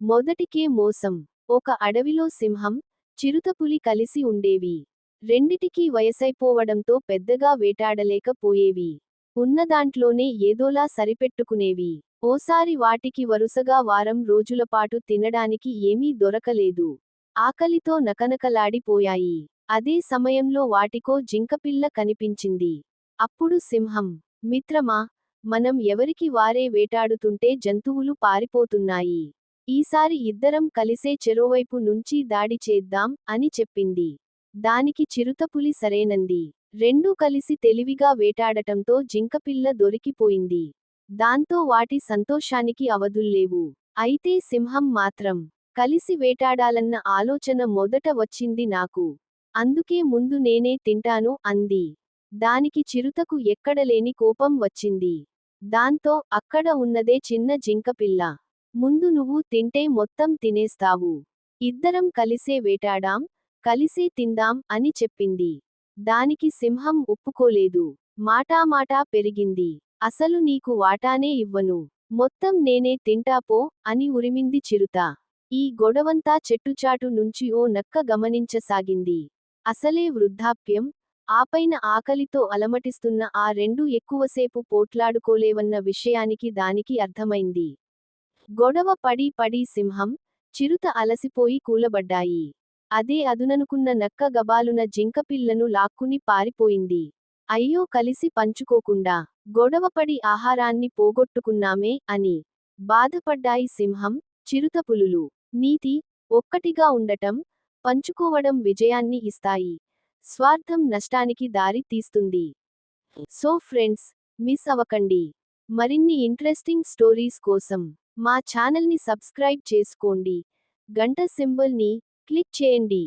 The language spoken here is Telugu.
మొదటికే మోసం. ఒక అడవిలో సింహం చిరుతపులి కలిసి ఉండేవి. రెండిటికీ వయసైపోవడంతో పెద్దగా వేటాడలేకపోయేవి. ఉన్నదాంట్లోనే ఏదోలా సరిపెట్టుకునేవి. ఓసారి వాటికి వరుసగా వారం రోజులపాటు తినడానికి ఏమీ దొరకలేదు. ఆకలితో నకనకలాడిపోయాయి. అదే సమయంలో వాటికో జింకపిల్ల కనిపించింది. అప్పుడు సింహం మిత్రమా మనం ఎవరికి వారే వేటాడుతుంటే జంతువులు పారిపోతున్నాయి. ఈసారి ఇద్దరం కలిసే చెరోవైపు నుంచి దాడి చేద్దాం అని చెప్పింది. దానికి చిరుతపులి సరేనంది. రెండూ కలిసి తెలివిగా వేటాడటంతో జింకపిల్ల దొరికిపోయింది. దాంతో వాటి సంతోషానికి అవధుల్లేవు. అయితే సింహం మాత్రం కలిసి వేటాడాలన్న ఆలోచన మొదట వచ్చింది నాకు. అందుకే ముందు నేనే తింటాను అంది. దానికి చిరుతకు ఎక్కడలేని కోపం వచ్చింది. దాంతో అక్కడ ఉన్నదే చిన్న జింకపిల్ల. ముందు నువ్వు తింటే మొత్తం తినేస్తావు. ఇద్దరం కలిసే వేటాడాం కలిసే తిందాం అని చెప్పింది. దానికి సింహం ఒప్పుకోలేదు. మాటామాటా పెరిగింది. అసలు నీకు వాటానే ఇవ్వను. మొత్తం నేనే తింటాపో అని ఉరిమింది చిరుత. ఈ గొడవంతా చెట్టుచాటు నుంచి ఓ నక్క గమనించసాగింది. అసలే వృద్ధాప్యం. ఆపైన ఆకలితో అలమటిస్తున్న ఆ రెండు ఎక్కువసేపు పోట్లాడుకోలేవన్న విషయానికి దానికి అర్థమైంది. గొడవ పడి పడి సింహం చిరుత అలసిపోయి కూలబడ్డాయి. అదే అదుననుకున్న నక్క గబాలున జింకపిల్లను లాక్కుని పారిపోయింది. అయ్యో కలిసి పంచుకోకుండా గొడవపడి ఆహారాన్ని పోగొట్టుకున్నామే అని బాధపడ్డాయి సింహం చిరుతపులులు నీతి ఒక్కటిగా ఉండటం పంచుకోవడం విజయాన్ని ఇస్తాయి. స్వార్థం నష్టానికి దారి తీస్తుంది. సో ఫ్రెండ్స్ మిస్ అవ్వకండి. మరిన్ని ఇంట్రెస్టింగ్ స్టోరీస్ కోసం మా ఛానల్ని సబ్స్క్రైబ్ చేసుకోండి. గంట సింబల్ని క్లిక్ చేయండి.